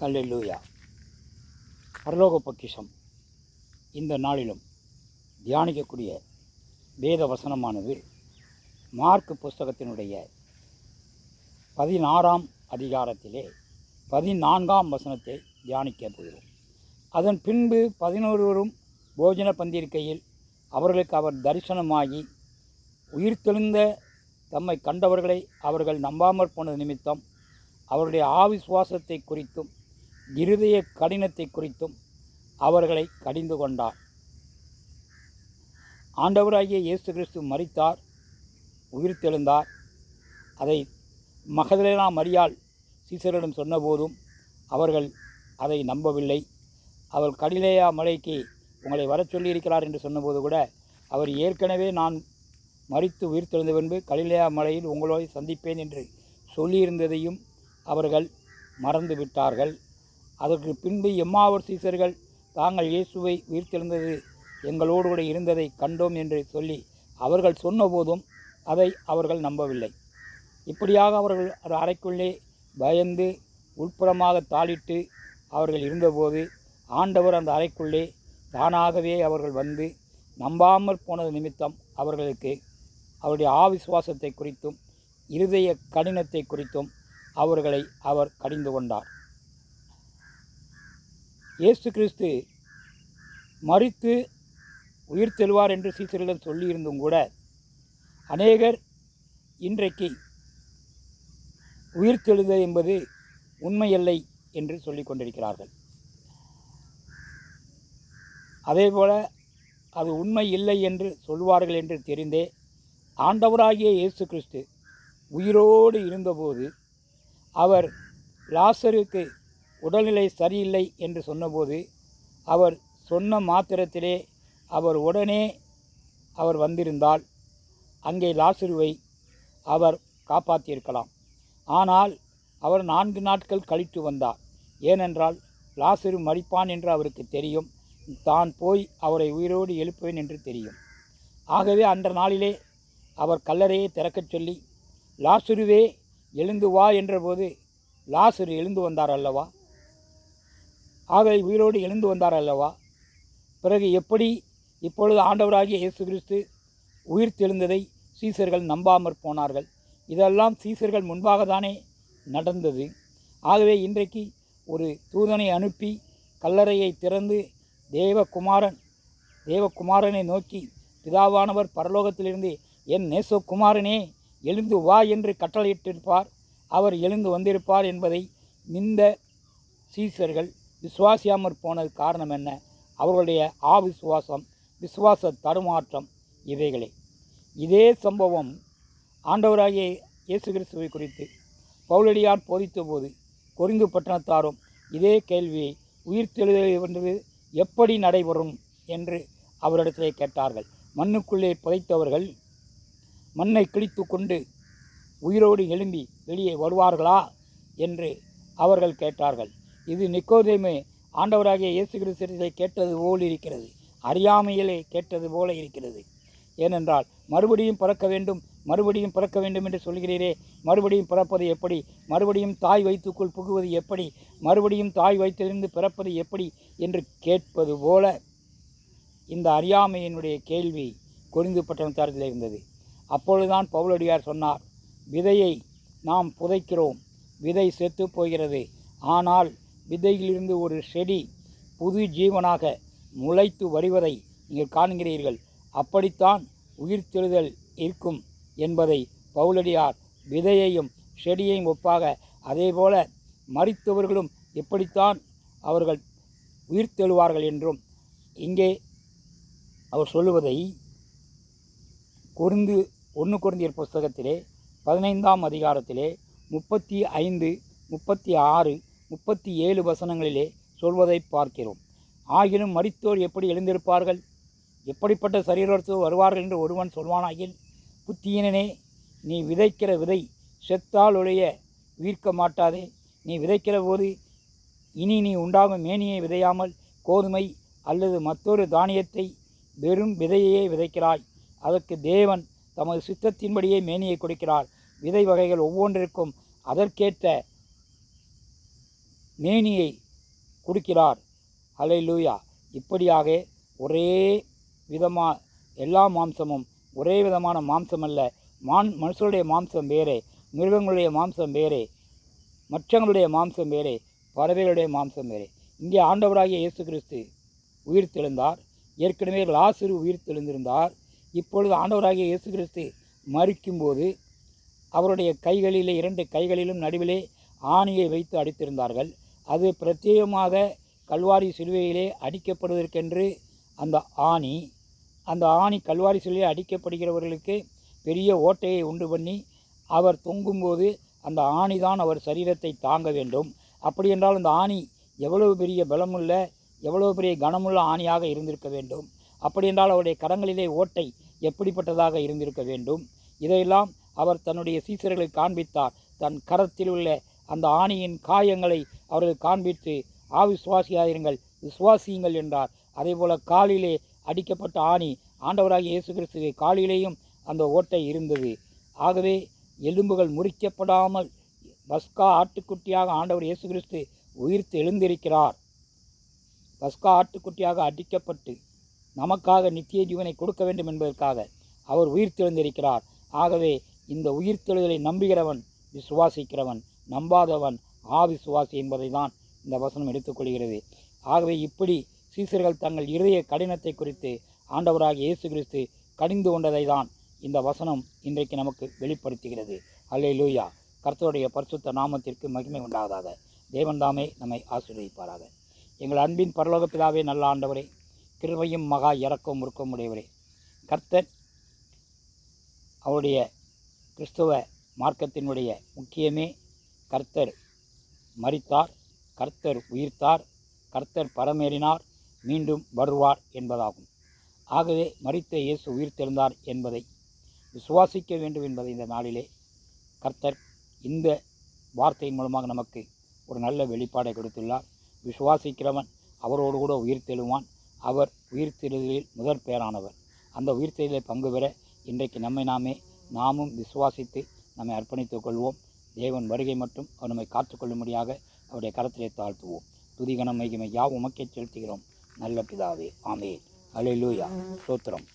ஹல்லேலூயா பரலோக பொக்கிஷம் இந்த நாளிலும் தியானிக்கக்கூடிய வேத வசனமானது மார்க் புஸ்தகத்தினுடைய பதினாறாம் அதிகாரத்திலே பதினான்காம் வசனத்தை தியானிக்க போகிறோம். அதன் பின்பு பதினொருவரும் போஜன பந்திருக்கையில் அவர்களுக்கு அவர் தரிசனமாகி உயிர்த்தெழுந்த தம்மை கண்டவர்களை அவர்கள் நம்பாமற் போனது நிமித்தம் அவருடைய ஆவிசுவாசத்தை குறித்தும் இருதய கடினத்தை குறித்தும் அவர்களை கடிந்து கொண்டார். ஆண்டவராகிய இயேசு கிறிஸ்து மரித்தார் உயிர்த்தெழுந்தார். அதை மகதலேனா மரியாள் சீசரிடம் சொன்னபோதும் அவர்கள் அதை நம்பவில்லை. அவர் கடிலேயா மலைக்கு உங்களை வரச் சொல்லியிருக்கிறார் என்று சொன்னபோது கூட அவர் ஏற்கனவே நான் மறித்து உயிர்த்தெழுந்த பின்பு கலிலேயா மலையில் உங்களோடு சந்திப்பேன் என்று சொல்லியிருந்ததையும் அவர்கள் மறந்துவிட்டார்கள். அதற்கு பின்பு எம்மாவூர் சீசர்கள் தாங்கள் இயேசுவை உயிர்த்தெழுந்தது எங்களோடு கூட இருந்ததை கண்டோம் என்று சொல்லி அவர்கள் சொன்னபோதும் அதை அவர்கள் நம்பவில்லை. இப்படியாக அவர்கள் ஒரு அறைக்குள்ளே பயந்து உட்புறமாக தாளிட்டு அவர்கள் இருந்தபோது ஆண்டவர் அந்த அறைக்குள்ளே தானாகவே அவர்கள் வந்து நம்பாமற் போனது நிமித்தம் அவர்களுக்கு அவருடைய ஆவிசுவாசத்தை குறித்தும் இருதய கடினத்தை குறித்தும் அவர்களை அவர் கடிந்து கொண்டார். இயேசு கிறிஸ்து மறித்து உயிர் தெழுவார் என்று சீசரிடம் சொல்லியிருந்தும் கூட அநேகர் இன்றைக்கு உயிர் தெழுத என்பது உண்மையல்லை என்று சொல்லிக் கொண்டிருக்கிறார்கள். அதேபோல அது உண்மை இல்லை என்று சொல்வார்கள் என்று தெரிந்தே ஆண்டவராகிய இயேசு கிறிஸ்து உயிரோடு இருந்தபோது அவர் லாசருக்கு உடல்நிலை சரியில்லை என்று சொன்னபோது அவர் சொன்ன மாத்திரத்திலே அவர் உடனே அவர் வந்திருந்தால் அங்கே லாசருவை அவர் காப்பாற்றியிருக்கலாம். ஆனால் அவர் நான்கு நாட்கள் கழித்து வந்தார். ஏனென்றால் லாசுரு மறிப்பான் என்று அவருக்கு தெரியும். தான் போய் அவரை உயிரோடு எழுப்புவேன் என்று தெரியும். ஆகவே அன்ற நாளிலே அவர் கல்லறையை திறக்கச் சொல்லி லாசுருவே எழுந்து வா என்றபோது லாசுரு எழுந்து வந்தார் அல்லவா? ஆகவே உயிரோடு எழுந்து வந்தார் அல்லவா? பிறகு எப்படி இப்பொழுது ஆண்டவராகிய இயேசு கிறிஸ்து உயிர் தெழுந்ததை சீசர்கள் நம்பாமற் போனார்கள்? இதெல்லாம் சீசர்கள் முன்பாக தானே நடந்தது. ஆகவே இன்றைக்கு ஒரு தூதனை அனுப்பி கல்லறையை திறந்து தேவகுமாரன் தேவகுமாரனை நோக்கி பிதாவானவர் பரலோகத்திலிருந்து என் நேசகுமாரனே எழுந்து வா என்று கட்டளையிட்டிருப்பார். அவர் எழுந்து வந்திருப்பார் என்பதை இந்த சீசர்கள் விசுவாசியாமற் போனது காரணம் என்ன? அவர்களுடைய ஆவிசுவாசம் விசுவாச தடுமாற்றம் இவைகளே. இதே சம்பவம் ஆண்டவராகிய இயேசு கிறிஸ்துவை குறித்து பவுலடியார் போதித்தபோது கொரிந்து பட்டணத்தாரும் இதே கேள்வியை உயிர்த்தெழுவது எப்படி நடைபெறும் என்று அவரிடத்திலே கேட்டார்கள். மண்ணுக்குள்ளே புதைத்தவர்கள் மண்ணை கிழித்து கொண்டு உயிரோடு எழும்பி வெளியே வருவார்களா? என்று அவர்கள் கேட்டார்கள். இது நிக்கோதேமே ஆண்டவராகிய இயேசு கிறிஸ்துவை கேட்டது போல் இருக்கிறது. அறியாமையிலே கேட்டது போல இருக்கிறது. ஏனென்றால் மறுபடியும் பிறக்க வேண்டும் மறுபடியும் பிறக்க வேண்டும் என்று சொல்கிறீரே. மறுபடியும் பிறப்பது எப்படி? மறுபடியும் தாய் வயிற்றுக்குள் புகுவது எப்படி? மறுபடியும் தாய் வயிற்றிலிருந்து பிறப்பது எப்படி? என்று கேட்பது போல இந்த அறியாமையினுடைய கேள்வி குறிந்து பட்டணத்தாரத்தில் இருந்தது. அப்பொழுதுதான் பவுலடியார் சொன்னார் விதையை நாம் புதைக்கிறோம். விதை செத்து போகிறது. ஆனால் விதையிலிருந்து ஒரு செடி புது ஜீவனாக முளைத்து வருவதை நீங்கள் காண்கிறீர்கள். அப்படித்தான் உயிர்த்தெழுதல் இருக்கும் என்பதை பவுலடியார் விதையையும் செடியையும் ஒப்பாக அதேபோல மறித்தவர்களும் எப்படித்தான் அவர்கள் உயிர்த்தெழுவார்கள் என்றும் இங்கே அவர் சொல்லுவதை குறுந்து ஒன்று குருந்தியர் புஸ்தகத்திலே பதினைந்தாம் அதிகாரத்திலே முப்பத்தி ஐந்து முப்பத்தி ஆறு முப்பத்தி ஏழு வசனங்களிலே சொல்வதை பார்க்கிறோம். ஆகிலும் மறித்தோர் எப்படி எழுந்திருப்பார்கள்? எப்படிப்பட்ட சரீரத்தோடு வருவார்கள் என்று ஒருவன் சொல்வானாகில் புத்தியினனே நீ விதைக்கிற விதை செத்தால் ஒழிய உயிர்க்க மாட்டாதே. நீ விதைக்கிற போது இனி நீ உண்டாகும் மேனியை விதையாமல் கோதுமை அல்லது மற்றொரு தானியத்தை வெறும் விதையையே விதைக்கிறாய். அதற்கு தேவன் தமது சித்தத்தின்படியே மேனியை கொடுக்கிறார். விதை வகைகள் ஒவ்வொன்றிற்கும் அதற்கேற்ற மேனியை கொடுக்கிறார். அலை லூயா இப்படியாக ஒரே விதமாக எல்லா மாம்சமும் ஒரே விதமான மாம்சம் அல்ல மான் மனுஷருடைய மாம்சம் வேறே மிருகங்களுடைய மாம்சம் வேறே மற்றங்களுடைய மாம்சம் வேறே பறவைகளுடைய மாம்சம் வேறே. இங்கே ஆண்டவராகிய இயேசு கிறிஸ்து உயிர் தெழுந்தார் ஏற்கனவே லாசிறு உயிர் தெழுந்திருந்தார் இப்பொழுது ஆண்டவராகிய இயேசு கிறிஸ்து மறிக்கும்போது அவருடைய கைகளிலே இரண்டு கைகளிலும் நடுவிலே ஆணியை வைத்து அடித்திருந்தார்கள். அது பிரத்யேகமாக கல்வாரி சிலுவையிலே அடிக்கப்படுவதற்கென்று அந்த ஆணி அந்த ஆணி கல்வாரி சிலுவையில் அடிக்கப்படுகிறவர்களுக்கு பெரிய ஓட்டையை உண்டு பண்ணி அவர் தொங்கும்போது அந்த ஆணி தான் அவர் சரீரத்தை தாங்க வேண்டும். அப்படி என்றால் அந்த ஆணி எவ்வளவு பெரிய பலமுள்ள எவ்வளவு பெரிய கனமுள்ள ஆணியாக இருந்திருக்க வேண்டும். அப்படி என்றால் அவருடைய கரங்களிலே ஓட்டை எப்படிப்பட்டதாக இருந்திருக்க வேண்டும். இதையெல்லாம் அவர் தன்னுடைய சீசர்களை காண்பித்தார். தன் கரத்தில் உள்ள அந்த ஆணியின் காயங்களை அவர்கள் காண்பித்து ஆவிசுவாசியாயிருங்கள் விசுவாசியுங்கள் என்றார். அதேபோல காலிலே அடிக்கப்பட்ட ஆணி ஆண்டவராகிய இயேசு கிறிஸ்துவை காலிலேயும் அந்த ஓட்டை இருந்தது. ஆகவே எலும்புகள் முறிக்கப்படாமல் பஸ்கா ஆட்டுக்குட்டியாக ஆண்டவர் இயேசு கிறிஸ்து உயிர்த்து எழுந்திருக்கிறார். பஸ்கா ஆட்டுக்குட்டியாக அடிக்கப்பட்டு நமக்காக நித்திய ஜீவனை கொடுக்க வேண்டும் என்பதற்காக அவர் உயிர்த்தெழுந்திருக்கிறார் ஆகவே இந்த உயிர்த்தெழுதலை நம்புகிறவன் விசுவாசிக்கிறவன் நம்பாதவன் ஆவிசுவாசி என்பதை தான் இந்த வசனம் எடுத்துக்கொள்கிறது. ஆகவே இப்படி சீசர்கள் தங்கள் இருதய கடினத்தை குறித்து ஆண்டவராக இயேசு கிறிஸ்து கடிந்து கொண்டதை தான் இந்த வசனம் இன்றைக்கு நமக்கு வெளிப்படுத்துகிறது. அல்லே லூயா கர்த்தருடைய பரிசுத்த நாமத்திற்கு மகிமை உண்டாவதாக. தேவன்தாமே நம்மை ஆசீர்வதிப்பாராக. எங்கள் அன்பின் பரலோக பிதாவே நல்ல ஆண்டவரே கிருமையும் மகா இறக்கம் உருக்கம் உடையவரே. கர்த்தர் அவருடைய கிறிஸ்துவ மார்க்கத்தினுடைய முக்கியமே கர்த்தர். மறித்தார் கர்த்தர் உயிர்த்தார் கர்த்தர் பரமேறினார் மீண்டும் வருவார் என்பதாகும். ஆகவே மறித்த இயேசு உயிர்த்தெழுந்தார் என்பதை விசுவாசிக்க வேண்டும் என்பதை இந்த நாளிலே கர்த்தர் இந்த வார்த்தையின் மூலமாக நமக்கு ஒரு நல்ல வெளிப்பாடை கொடுத்துள்ளார். விசுவாசிக்கிறவன் அவரோடு கூட உயிர்த்தெழுவான். அவர் உயிர்த்தெழுதலில் முதற் பேரானவர். அந்த உயிர்த்தெழுதலை பங்கு பெற இன்றைக்கு நம்மை நாமே நாமும் விசுவாசித்து நம்மை அர்ப்பணித்துக் கொள்வோம். தேவன் வருகை மட்டும் அவர் நம்மை காத்துக்கொள்ளும்படியாக அவருடைய கரத்திலே தாழ்த்துவோம். துதிகணம் மைகிமை யாவும் உமக்கே செலுத்துகிறோம். நல்ல பிதாவே ஆமே அலையிலூயா சோத்திரம்